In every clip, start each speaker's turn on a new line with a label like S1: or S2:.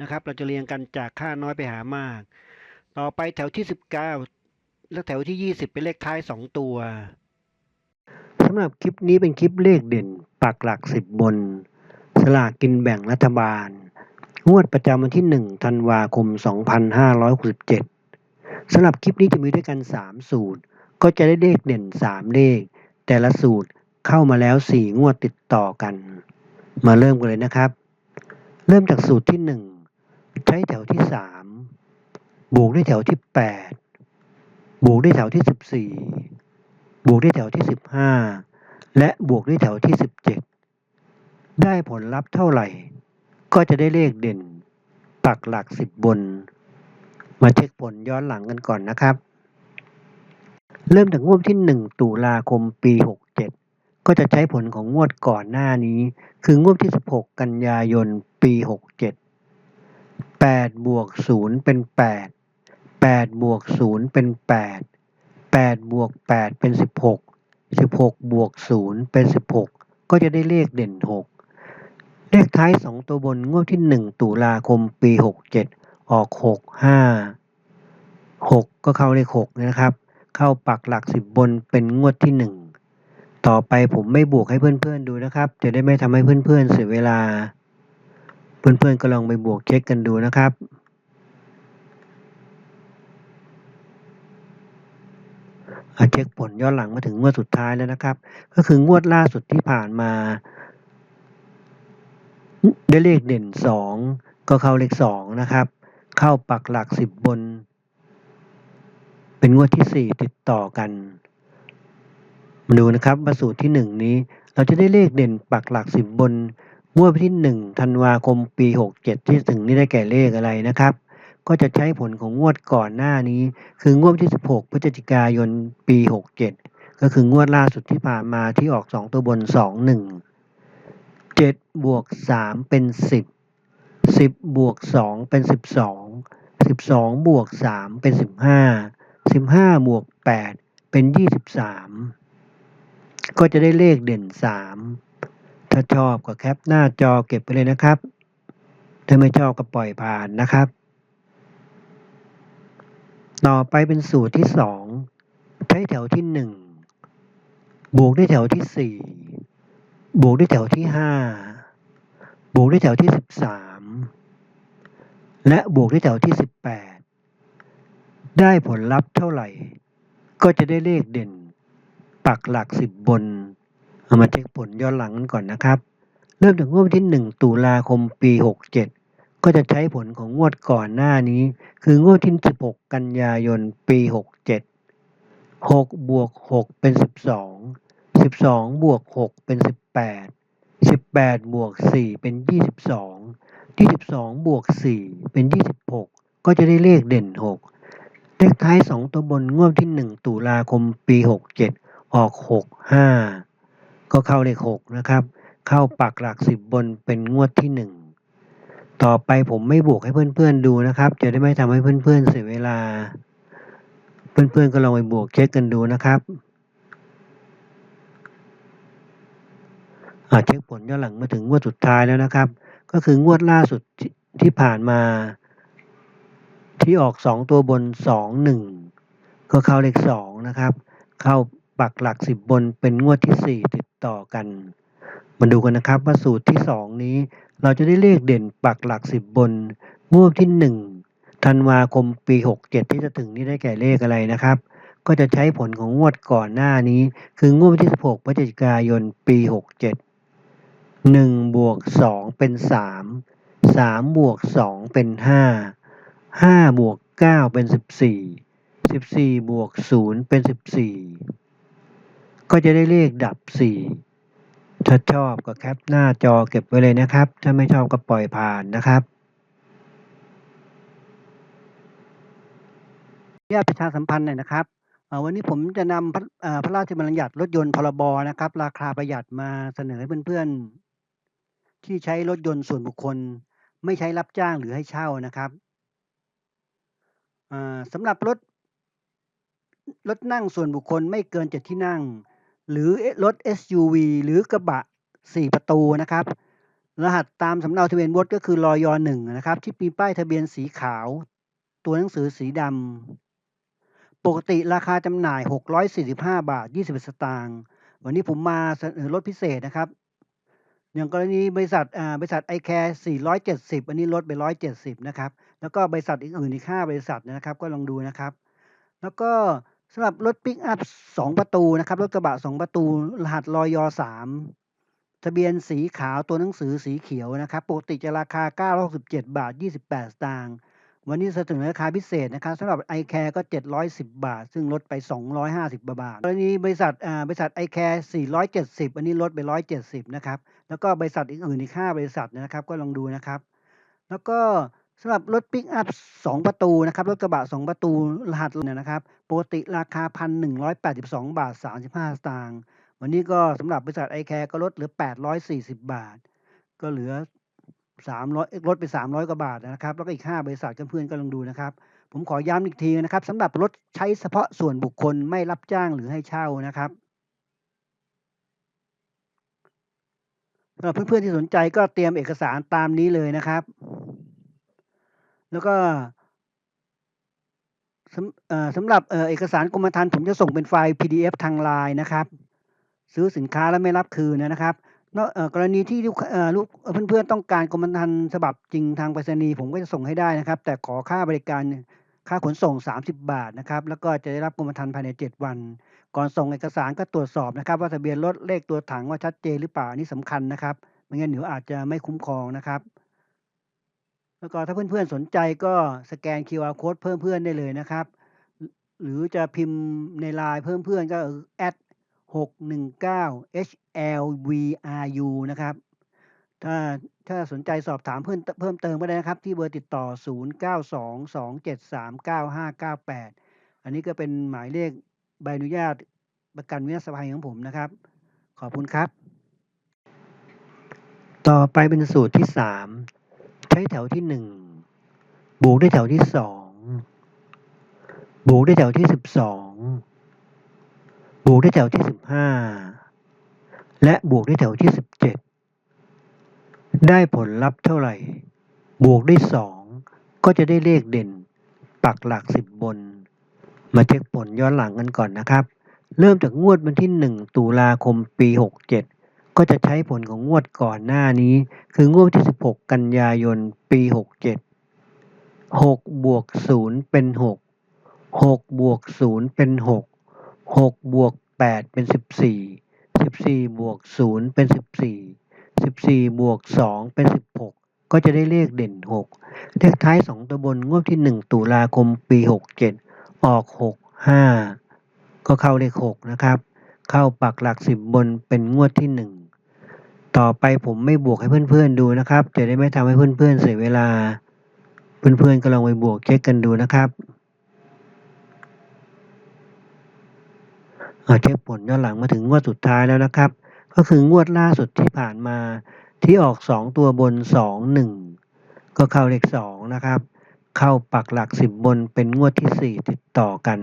S1: นะครับ เราจะเรียงกันจากค่าน้อยไปหามาก ต่อไปแถวที่ 19 และแถวที่ 20 เป็นเลขท้าย 2 ตัวสำหรับคลิปนี้เป็นคลิปเลขเด่นปักหลัก 10 บน สลากกินแบ่งรัฐบาล งวดประจำวันที่ 1 ธันวาคม 2567สำหรับคลิปนี้จะมีด้วยกัน 3 สูตร ก็จะได้เลขเด่น 3 เลข แต่ละสูตรเข้ามาแล้ว 4 งวดติดต่อกัน มาเริ่มกันเลยนะครับ เริ่มจากสูตรที่ 1 ใช้แถวที่3บวกด้วยแถวที่8บวกด้วยแถวที่14บวกด้วยแถวที่15และบวกด้วยแถวที่17ได้ผลลัพธ์เท่าไหร่ ก็จะได้เลขเด่น ปักหลัก10บน มาเช็คผลย้อนหลังกันก่อนนะครับ เริ่มจากงวดที่1ตุลาคมปี67ก็จะใช้ผลของงวดก่อนหน้านี้ คืองวดที่16กันยายนปี67 8บวก0เป็น 8 8บวก0เป็น 8 8บวก8เป็น 16 16บวก0เป็น 16 ก็จะได้เลขเด่น 6 เลขท้าย 2 ตัวบนงวดที่ 1 ตุลาคมปี 67 ออก 6 5 6 ก็เข้าเลข6นะครับ เข้าปักหลัก 10 บนเป็นงวดที่ 1 ต่อไปผมไม่บวกให้เพื่อนๆดูนะครับ จะได้ไม่ทำให้เพื่อนๆเสียเวลา เพื่อนๆก็ลองไปบวกเช็คกันดูนะครับอะเช็คผลย้อนหลังมาถึงงวดสุดท้ายแล้วนะครับ ก็คืองวดล่าสุดที่ผ่านมาได้เลขเด่นสองก็เข้าเลขสองนะครับ เข้าปักหลักสิบบน เป็นงวดที่สี่ติดต่อกัน มาดูนะครับว่าสูตรที่หนึ่งนี้ เราจะได้เลขเด่นปักหลักสิบบน งวดวันที่หนึ่งธันวาคมปีหกเจ็ดที่ถึงนี้ได้แก่เลขอะไรนะครับ ก็จะใช้ผลของงวดก่อนหน้านี้ คืองวดวันที่16พฤศจิกายนปี67ก็คืองวดล่าสุดที่ผ่านมาที่ออก2ตัวบน2 1 7บวก3เป็น10 10บบวก2เป็น12 12บสองบวก3เป็น15 15บห้าบวก8เป็น23ก็จะได้เลขเด่น3 ถ้าชอบก็แคปหน้าจอเก็บไปเลยนะครับ ถ้าไม่ชอบก็ปล่อยผ่านนะครับ ต่อไปเป็นสูตรที่สองใช้แถวที่หนึ่งบวกด้วยแถวที่สี่บวกด้วยแถวที่ห้าบวกด้วยแถวที่สิบสามและบวกด้วยแถวที่สิบแปดได้ผลลัพธ์เท่าไหร่ ก็จะได้เลขเด่น ปักหลักสิบบน เอามาเช็คผลย้อนหลังกันก่อนนะครับ เริ่มจากงวดวันที่หนึ่งตุลาคมปีหกเจ็ดก็จะใช้ผลของงวดก่อนหน้านี้ คืองวดที่ 16 กันยายน ปี 67 6บวก6เป็น 12 12บวก6เป็น 18 18บวก4เป็น 22 22บวก4เป็น 26 ก็จะได้เลขเด่น 6เลขท้าย 2 ตัวบนงวดที่ 1 ตุลาคม ปี 67 ออก 65 ก็เข้าเลข6นะครับ เข้าปักหลัก10บบนเป็นงวดที่1ต่อไปผมไม่บวกให้เพื่อนๆดูนะครับ จะได้ไม่ทำให้เพื่อนๆเสียเวลา เพื่อนๆก็ลองไปบวกเช็คกันดูนะครับอ่าเช็คผลย้อนหลังมาถึงงวดสุดท้ายแล้วนะครับ ก็คืองวดล่าสุดที่ที่ผ่านมา ที่ออก2ตัวบน2 1ก็เข้าเลข2นะครับ เข้า ปักหลัก10บบนเป็นงวดที่4ติดต่อกัน มาดูกันนะครับว่าสูตรที่2นี้ เราจะได้เลขเด่นปักหลัก10บบน งวดที่1ธันวาคมปี67ที่จะถึงนี้ได้แก่เลขอะไรนะครับ ก็จะใช้ผลของงวดก่อนหน้านี้ คืองวดวันที่16พฤศจิกายนปี67 1บวก2เป็น3 3บวก2เป็น5 5บวก9เป็น14 14บวก0เป็น14 ก็จะได้เลขดับ 4 ถ้าชอบก็แคปหน้าจอเก็บไว้เลยนะครับ ถ้าไม่ชอบก็ปล่อยผ่านนะครับญาตประชาสัมพันธ์หน่อยนะครับวันนี้ผมจะนำพระพระราชบัญญัติรถยนต์พรบนะครับ ราคาประหยัดมาเสนอให้เพื่อนๆ ที่ใช้รถยนต์ส่วนบุคคล ไม่ใช้รับจ้างหรือให้เช่านะครับสำหรับรถรถนั่งส่วนบุคคลไม่เกิน7ที่นั่ง หรือรถ SUV หรือกระบะ 4 ประตูนะครับ รหัสตามสำเนาทะเบียนรถก็คือรอยหนึ่งนะครับ ที่มีป้ายทะเบียนสีขาว ตัวหนังสือสีดำปกติราคาจำหน่าย 645 บาท 20 สตางค์วันนี้ผมมาเสนอลดพิเศษนะครับ อย่างกรณีบริษัทอ่าบริษัท i c a r e 470 อันนี้ลดไป 170 นะครับ แล้วก็บริษัทอื่นๆอีก 5 บริษัทนะครับ ก็ลองดูนะครับ แล้วก็ สำหรับรถปิกอัพ2ประตูนะครับ รถกระบะ2ประตู รหัสรอย3ทะเบียนสีขาวตัวหนังสือสีเขียวนะครับปกติจะราคา 967 บาท 28 สตางค์วันนี้เสนอราคาพิเศษนะครับสำหรับ i c a r e ก็ 710 บาท ซึ่งลดไป 250 บาทกรณีบริษัทอ่าบริษัท i c a r e 470 อันนี้ลดไป 170 นะครับ แล้วก็บริษัทอื่นอีก 5 บริษัทนะครับก็ลองดูนะครับ แล้วก็ สำหรับรถปิกอัพ2 ประตูนะครับรถกระบะ 2 ประตูรหัสเนี่ยนะครับปกติราคา 1,182 บาท 35 สตางค์วันนี้ก็สำหรับบริษัท i c a r e ก็ลดเหลือ 840 บาท ก็เหลือ 300ลดไป 300 กว่าบาทนะครับ แล้วก็อีก 5 บริษัทเพื่อนๆก็ลองดูนะครับ ผมขอย้ำอีกทีนะครับสำหรับรถใช้เฉพาะส่วนบุคคลไม่รับจ้างหรือให้เช่านะครับสำหรับเพื่อนๆที่สนใจก็เตรียมเอกสารตามนี้เลยนะครับ แล้วก็สำหรับเอกสารกรมธรรม์ผมจะส่งเป็นไฟล์ PDF ทางไลน์นะครับ ซื้อสินค้าแล้วไม่รับคืนนะครับนอกรณีที่ลูกเพื่อนๆต้องการกรมธรรม์ฉบับจริงทางไปรษณีย์ผมก็จะส่งให้ได้นะครับ แต่ขอค่าบริการค่าขนส่ง 30 บาทนะครับ แล้วก็จะได้รับกรมธรรม์ภายใน 7 วัน ก่อนส่งเอกสารก็ตรวจสอบนะครับ ว่าทะเบียนรถเลขตัวถังว่าชัดเจนหรือเปล่านนี้สำคัญนะครับ ไม่งั้นเดี๋ยวอาจจะไม่คุ้มครองนะครับ แล้วก็ถ้าเพื่อนๆสนใจก็สแกน QR code เพิ่มเพื่อนได้เลยนะครับ หรือจะพิมพ์ในไลน์เพิ่มเพื่อนก็แอด619 HLVRU นะครับ ถ้าถ้าสนใจสอบถามเพิ่มเพิ่มเติมก็ได้นะครับ ที่เบอร์ติดต่อ 0922739598 อันนี้ก็เป็นหมายเลขใบอนุญาตประกันวินาศภัยของผมนะครับ ขอบคุณครับ ต่อไปเป็นสูตรที่ 3 ช้แถวที่1บวกด้วยแถวที่2บวกด้วยแถวที่12บสองบวกด้วยแถวที่15และบวกด้วยแถวที่17ได้ผลลัพธ์เท่าไหร่ บวกด้วย2ก็จะได้เลขเด่น ปักหลัก10บบน มาเช็คผลย้อนหลังกันก่อนนะครับ เริ่มจากงวดวันที่1ตุลาคมปี67ก็จ ก็จะใช้ผลของงวดก่อนหน้านี้ คืองวดที่ 16 กันยายน ปี 67 6 บวก 0 เป็น 6 6 บวก 0 เป็น 6 6 บวก 8 เป็น 14 14 บวก 0 เป็น 14 14 บวก 2 เป็น 16 ก็จะได้เลขเด่น 6 เลขท้าย 2 ตัวบนงวดที่ 1 ตุลาคม ปี 67 ออก 65 ก็เข้าเลข 6 นะครับ เข้าปักหลัก 10 บนเป็นงวดที่ 1 ต่อไปผมไม่บวกให้เพื่อนๆดูนะครับ จะได้ไม่ทำให้เพื่อนๆเสียเวลา เพื่อนๆก็ลองไปบวกเช็คกันดูนะครับเอาเช็คผลย้อนหลังมาถึงงวดสุดท้ายแล้วนะครับ ก็คืองวดล่าสุดที่ผ่านมาที่ออก 2 ตัวบน 2 1 ก็เข้าเลข2นะครับ เข้าปักหลัก 10 บนเป็นงวดที่ 4 ติดต่อกัน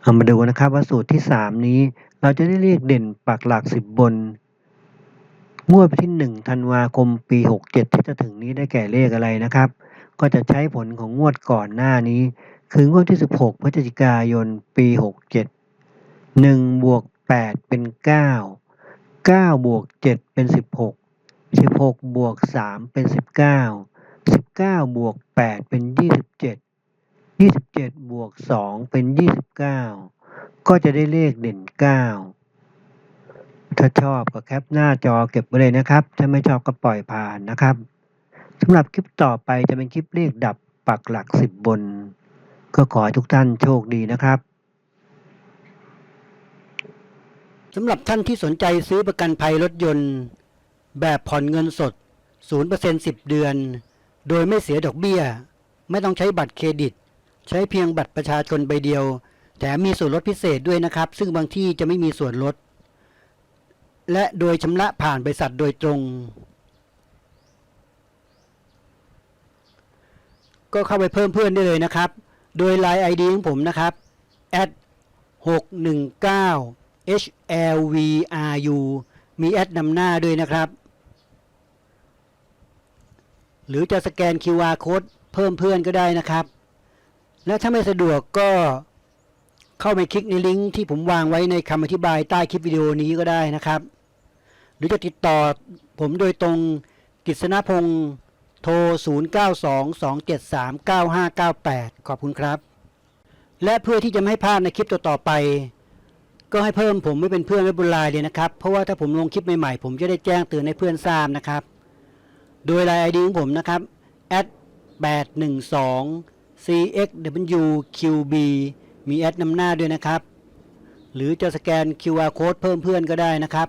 S1: เอามาดูนะครับว่าสูตรที่ 3 นี้เราจะได้เลขเด่นปักหลัก 10 บน งวดที่หนึ่งธันวาคมปีหกเจ็ดที่จะถึงนี้ได้แก่เลขอะไรนะครับ ก็จะใช้ผลของงวดก่อนหน้านี้ คืองวดที่สิบหกพฤศจิกายนปีหกเจ็ดหนึ่งบวกแปดเป็นเก้าเก้าบวกเจ็ดเป็นสิบหกสิบหกบวกสามเป็นสิบเก้าสิบเก้าบวกแปดเป็นยี่สิบเจ็ดยี่สิบเจ็ดบวกสองเป็นยี่สิบเก้าก็จะได้เลขเด่นเก้า ถ้าชอบก็แคปหน้าจอเก็บไว้เลยนะครับ ถ้าไม่ชอบก็ปล่อยผ่านนะครับสำหรับคลิปต่อไปจะเป็นคลิปเลขดับปักหลัก10บน ก็ขอให้ทุกท่านโชคดีนะครับ
S2: สำหรับท่านที่สนใจซื้อประกันภัยรถยนต์ แบบผ่อนเงินสด 0% 10 เดือน โดยไม่เสียดอกเบี้ย ไม่ต้องใช้บัตรเครดิต ใช้เพียงบัตรประชาชนใบเดียว แถมมีส่วนลดพิเศษด้วยนะครับ ซึ่งบางที่จะไม่มีส่วนลด และโดยชำระผ่านบริษัทโดยตรง ก็เข้าไปเพิ่มเพื่อนได้เลยนะครับ โดย Line ID ของผมนะครับ619 HLVRU มีแอดนำหน้าด้วยนะครับ หรือจะสแกน QR Code เพิ่มเพื่อนก็ได้นะครับ และถ้าไม่สะดวกก็เข้าไปคลิกในลิงก์ที่ผมวางไว้ในคำอธิบายใต้คลิปวิดีโอนี้ก็ได้นะครับ รือจะติดต่อผมโดยตรงกฤษณพงศ์โทร 0922739598 ขอบคุณครับ และเพื่อที่จะไม่ให้พลาดในคลิปต่อๆไป ก็ให้เพิ่มผมไม่เป็นเพื่อนไว้บนไลน์เลยนะครับ เพราะว่าถ้าผมลงคลิปใหม่ๆ ผมจะได้แจ้งเตือนให้เพื่อนทราบนะครับ โดยไลน์ ID ของผมนะครับ 812 cxwqb มีแอดนำหน้าด้วยนะครับ หรือจะสแกน QR Code เพิ่มเพื่อนก็ได้นะครับ